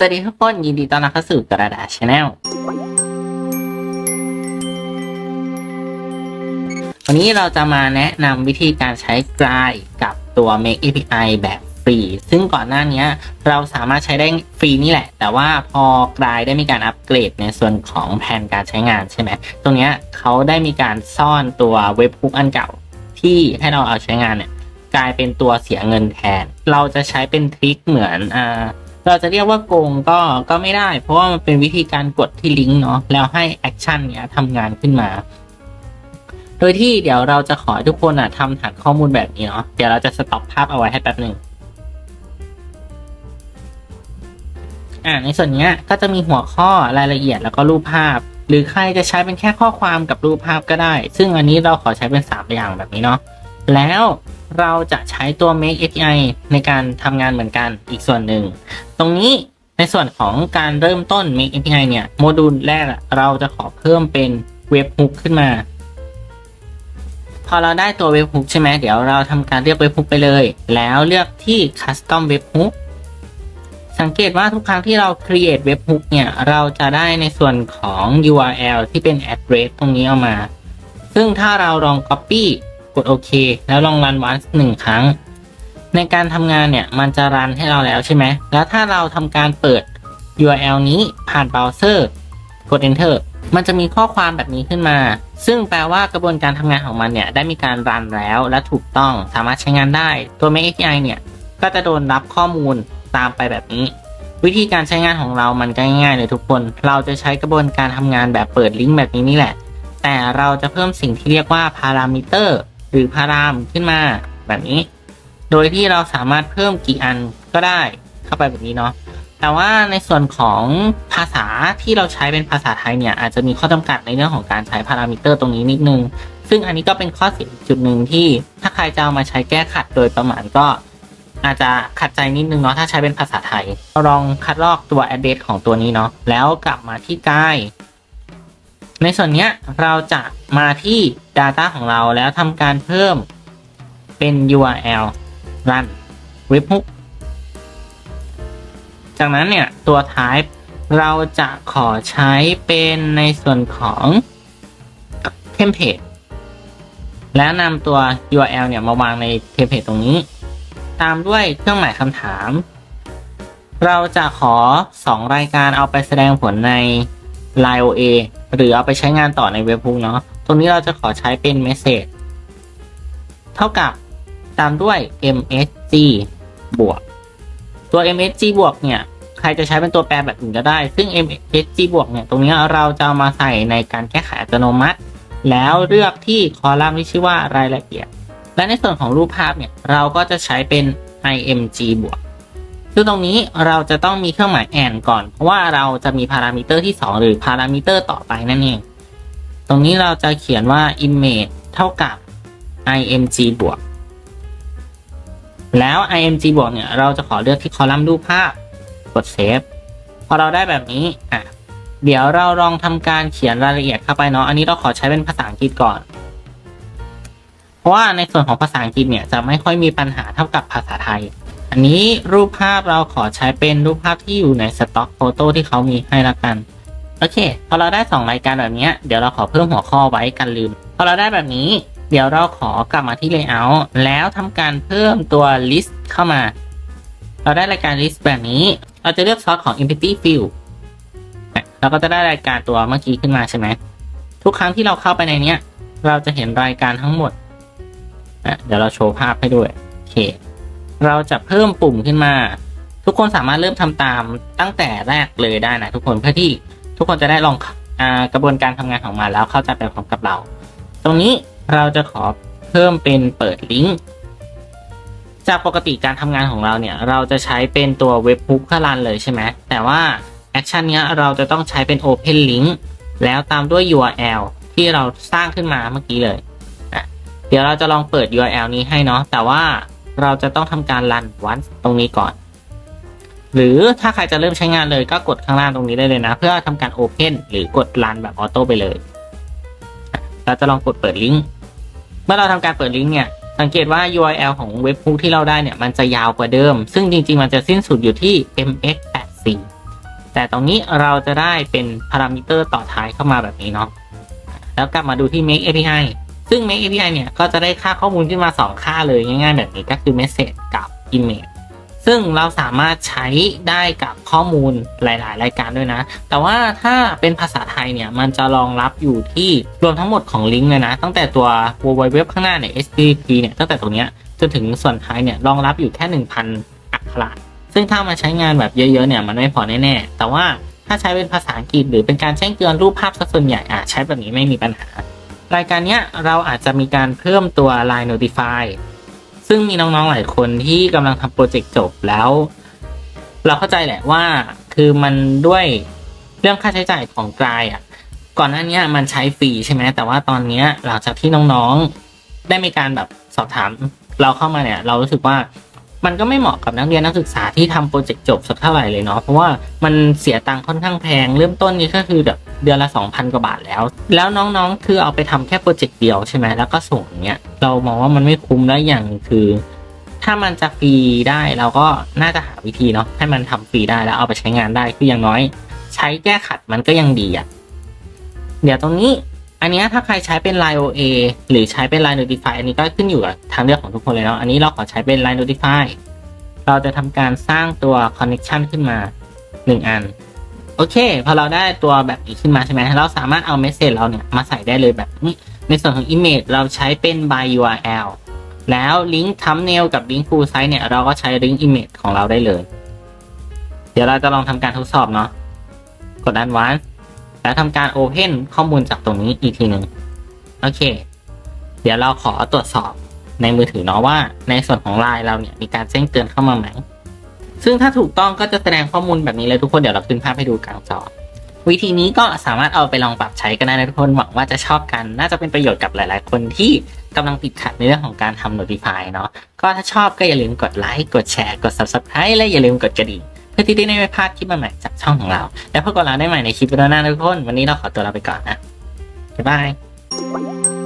สวัสดีทุกคนยินดีต้อนรับเข้าสู่กระดาษชาแนลวันนี้เราจะมาแนะนำวิธีการใช้กลายกับตัว Make API แบบฟรี ซึ่งก่อนหน้านี้เราสามารถใช้ได้ฟรีนี่แหละ แต่ว่าพอกลายได้มีการอัปเกรดในส่วนของแผนการใช้งานใช่ไหมตรงนี้เขาได้มีการซ่อนตัวเว็บฮุกอันเก่าที่ให้เราเอาใช้งานเนี่ยกลายเป็นตัวเสียเงินแทน เราจะใช้เป็นทริคเหมือนอ่า เราจะเรียกว่าโกงก็ก็ไม่ได้ เพราะว่ามันเป็นวิธีการกดที่ลิงก์เนาะแล้วให้แอคชั่นเนี้ยทำงานขึ้นมา โดยที่เดี๋ยวเราจะขอทุกคนอะทำฐานข้อมูลแบบนี้เนาะเดี๋ยวเราจะสต็อปภาพเอาไว้ให้แป๊บหนึ่งอ่าในส่วนเนี้ยก็จะมีหัวข้อรายละเอียดแล้วก็รูปภาพ หรือใครจะใช้เป็นแค่ข้อความกับรูปภาพก็ได้ ซึ่งอันนี้เราขอใช้เป็นสามอย่างแบบนี้เนาะแล้วเราจะใช้ตัว make API ในการทำงานเหมือนกันอีกส่วนหนึ่ง ตรงนี้ในส่วนของการเริ่มต้น Make API เนี่ย โมดูลแรกเราจะขอเพิ่มเป็นเว็บฮุกขึ้นมา พอเราได้ตัวเว็บฮุกใช่ไหมเดี๋ยวเราทำการเรียกเว็บฮุกไปเลย แล้วเลือกที่ Custom Web Hook สังเกตว่าทุกครั้งที่เรา create เว็บฮุกเนี่ย เราจะได้ในส่วนของ URL ที่เป็น address ตรงนี้เอามา ซึ่งถ้าเราลอง copy กดโอเคแล้วลองรันวันหนึ่งครั้ง ในการทำงานเนี่ยมันจะรันให้เราแล้วใช่ไหม แล้วถ้าเราทำการเปิด URL นี้ผ่านเบราว์เซอร์กด Enter มันจะมีข้อความแบบนี้ขึ้นมา ซึ่งแปลว่ากระบวนการทำงานของมันเนี่ยได้มีการรันแล้วและถูกต้องสามารถใช้งานได้ ตัว Make API เนี่ยก็จะโดนรับข้อมูลตามไปแบบนี้ วิธีการใช้งานของเรามันก็ง่ายๆเลยทุกคน เราจะใช้กระบวนการทำงานแบบเปิดลิงก์แบบนี้นี่แหละ แต่เราจะเพิ่มสิ่งที่เรียกว่าพารามิเตอร์หรือพารามขึ้นมาแบบนี้ โดยที่เราสามารถเพิ่มกี่อันก็ได้เข้าไปแบบนี้เนาะแต่ว่าในส่วนของภาษาที่เราใช้เป็นภาษาไทยเนี่ยอาจจะมีข้อจำกัดในเรื่องของการใช้พารามิเตอร์ตรงนี้นิดนึง ซึ่งอันนี้ก็เป็นข้อเสียจุดหนึ่งที่ถ้าใครจะเอามาใช้แก้ขัดโดยประมาณก็อาจจะขัดใจนิดนึงเนาะถ้าใช้เป็นภาษาไทย เราลองคัดลอกตัว address ของตัวนี้เนาะแล้วกลับมาที่กายในส่วนนี้เราจะมาที่ Data ของเราแล้วทำการเพิ่มเป็น URL run webhook จากนั้นเนี่ย ตัว type เราจะขอใช้เป็นในส่วนของ template แล้วนำตัว URL เนี่ย มาวางในเทมเพลตตรงนี้ ตามด้วยเครื่องหมายคำถาม เราจะขอ 2 รายการเอาไปแสดงผลใน Line OA หรือเอาไปใช้งานต่อในเว็บพุกเนาะตรงนี้เราจะขอใช้เป็น Message เท่ากับ ตามด้วย MSG บวก ตัว MSG บวกเนี่ย ใครจะใช้เป็นตัวแปรแบบอื่นก็ได้ ซึ่ง MSG บวกเนี่ย ตรงนี้เราจะามาใส่ในการแก้ไขอัตโนมัติ แล้วเลือกที่คอลัมน์ที่ชื่อว่ารายละเอียด และในส่วนของรูปภาพเนี่ย เราก็จะใช้เป็น img บวกซึ่งตรงนี้เราจะต้องมีเครื่องหมาย and ก่อน เพราะว่าเราจะมีพารามิเตอร์ที่ 2 หรือพารามิเตอร์ต่อไปนั่นเอง ตรงนี้เราจะเขียนว่า image เท่ากับ img บวก แล้ว img บวกเนี่ยเราจะขอเลือกที่คอลัมน์รูปภาพกด save พอเราได้แบบนี้อะเดี๋ยวเราลองทำการเขียนรายละเอียดเข้าไปเนาะอันนี้เราขอใช้เป็นภาษาอังกฤษก่อน เพราะว่าในส่วนของภาษาอังกฤษเนี่ยจะไม่ค่อยมีปัญหาเท่ากับภาษาไทย อันนี้รูปภาพเราขอใช้เป็นรูปภาพที่อยู่ในสต็อกโฟโต้ที่เขามีให้ละกันโอเค พอเราได้ 2 รายการแบบนี้เดี๋ยวเราขอเพิ่มหัวข้อไว้กันลืม พอเราได้แบบนี้ เดี๋ยวเราขอกลับมาที่ Layout แล้วทำการเพิ่มตัว list เข้ามา เราได้รายการ list แบบนี้ เราจะเลือกซอสของ empty field เราก็จะได้รายการตัวเมื่อกี้ขึ้นมาใช่ไหม ทุกครั้งที่เราเข้าไปในเนี้ย เราจะเห็นรายการทั้งหมด เดี๋ยวเราโชว์ภาพให้ด้วย โอเค เราจะเพิ่มปุ่มขึ้นมา ทุกคนสามารถเริ่มทำตามตั้งแต่แรกเลยได้นะทุกคนเพื่อที่ทุกคนจะได้ลองอกระบวนการทำงานของมันแล้วเข้าใจไปพร้อมกับเรา ตรงนี้ เราจะขอเพิ่มเป็นเปิดลิงก์จากปกติการทำงานของเราเนี่ย เราจะใช้เป็นตัวเว็บ o ุกเพื่อรันเลยใช่ไหมแต่ว่าแอคชั่นนี้ยเราจะต้องใช้เป็น Open Link แล้วตามด้วย URL ที่เราสร้างขึ้นมาเมื่อกี้เลยอะเดี๋ยวเราจะลองเปิด URL นี้ให้เนาะแต่ว่าเราจะต้องทำการรันวันตรงนี้ก่อน หรือถ้าใครจะเริ่มใช้งานเลยก็กดข้างล่างตรงนี้ได้เลยนะ เพื่อทำการ Open หรือกดรันแบบออโต้ไปเลยเราจะลองกดเปิดลิงก์ มื่อเราทำการเปิดลิงก์เนี่ยสังเกตว่า URL ของเว็บพุกที่เราได้เนี่ยมันจะยาวกว่าเดิม ซึ่งจริง ๆ มันจะสิ้นสุดอยู่ที่ mx84 แต่ตรงนี้เราจะได้เป็นพารามิเตอร์ต่อท้ายเข้ามาแบบนี้เนาะแล้วกลับมาดูที่ make API ซึ่ง make API เนี่ยก็จะได้ค่าข้อมูลขึ้นมา 2 ค่าเลยง่ายๆแบบนี้ก็คือ message กับ image ซึ่งเราสามารถใช้ได้กับข้อมูลหลาย ๆ รายการด้วยนะ แต่ว่าถ้าเป็นภาษาไทยเนี่ย มันจะรองรับอยู่ที่รวมทั้งหมดของลิงก์เลยนะ ตั้งแต่ตัว www ข้างหน้าเนี่ย http เนี่ย ตั้งแต่ตรงเนี้ยจนถึงส่วนท้ายเนี่ย รองรับอยู่แค่ 1,000 อักขระ ซึ่งถ้ามาใช้งานแบบเยอะ ๆ เนี่ย มันไม่พอแน่ ๆ แต่ว่าถ้าใช้เป็นภาษาอังกฤษหรือเป็นการแจ้งเตือนรูปภาพซะส่วนใหญ่อะใช้แบบนี้ไม่มีปัญหา รายการเนี้ยเราอาจจะมีการเพิ่มตัว Line Notify ซึ่งมีน้องๆหลายคนที่กำลังทำโปรเจกต์จบแล้ว เราเข้าใจแหละว่าคือมันด้วยเรื่องค่าใช้จ่ายของกลายอะ ก่อนหน้านี้มันใช้ฟรีใช่ไหมแต่ว่าตอนเนี้ยหลังจากที่น้องๆได้มีการแบบสอบถามเราเข้ามาเนี่ย เรารู้สึกว่ามันก็ไม่เหมาะกับนักเรียนนักศึกษาที่ทำโปรเจกต์จบสักเท่าไหร่เลยเนาะเพราะว่ามันเสียตังค์ค่อนข้างแพง เริ่มต้นนี้ก็คือแบบ เดือนละ2,000กว่าบาทแล้ว แล้วน้องๆ คือเอาไปทำแค่โปรเจกต์เดียวใช่ไหมแล้วก็ส่งเงี้ยเรามองว่ามันไม่คุ้มแล้วอย่างคือ ถ้ามันจะฟรีได้เราก็น่าจะหาวิธีเนาะให้มันทำฟรีได้แล้วเอาไปใช้งานได้คืออย่างน้อย ใช้แก้ขัดมันก็ยังดีอะ่ะเดี๋ยวตรงนี้อันนี้ถ้าใครใช้เป็น Line OA หรือใช้เป็น Line Notify อันนี้ก็ขึ้นอยู่กับทางเลือกของทุกคนเลยเนาะอันนี้เราขอใช้เป็น Line Notify เราจะทำการสร้างตัว connection ขึ้นมา 1 อัน โอเค พอเราได้ตัวแบบนี้ขึ้นมาใช่ไหมเราสามารถเอา message เราเนี่ยมาใส่ได้เลยแบบนี้ ในส่วนของ image เราใช้เป็น by URL แล้วลิงก์ thumbnail กับลิงก์ full size เนี่ย เราก็ใช้ลิงก์ image ของเราได้เลย เดี๋ยวเราจะลองทำการทดสอบเนาะกด advance แล้วทำการ open ข้อมูลจากตรงนี้อีกทีหนึ่งโอเค เดี๋ยวเราขอตรวจสอบในมือถือเนาะว่า ในส่วนของไลน์เราเนี่ยมีการแจ้งเตือนเข้ามาไหม ซึ่งถ้าถูกต้องก็จะแสดงข้อมูลแบบนี้เลยทุกคนเดี๋ยวเราขึ้นภาพให้ดูกลางจอวิธีนี้ก็สามารถเอาไปลองปรับใช้กันได้นะทุกคนหวังว่าจะชอบกัน น่าจะเป็นประโยชน์กับหลาย ๆ คนที่กำลังติดขัดในเรื่องของการทำ notify เนาะก็ถ้าชอบก็อย่าลืมกดไลค์กดแชร์กด subscribe และอย่าลืมกดกระดิ่งเพื่อที่ได้ไม่พลาดคลิปใหม่ๆจากช่องของเรา แล้วพบกันเราได้ใหม่ในคลิปวิดีโอหน้าทุกคน วันนี้เราขอตัวลาไปก่อนนะบ๊ายบาย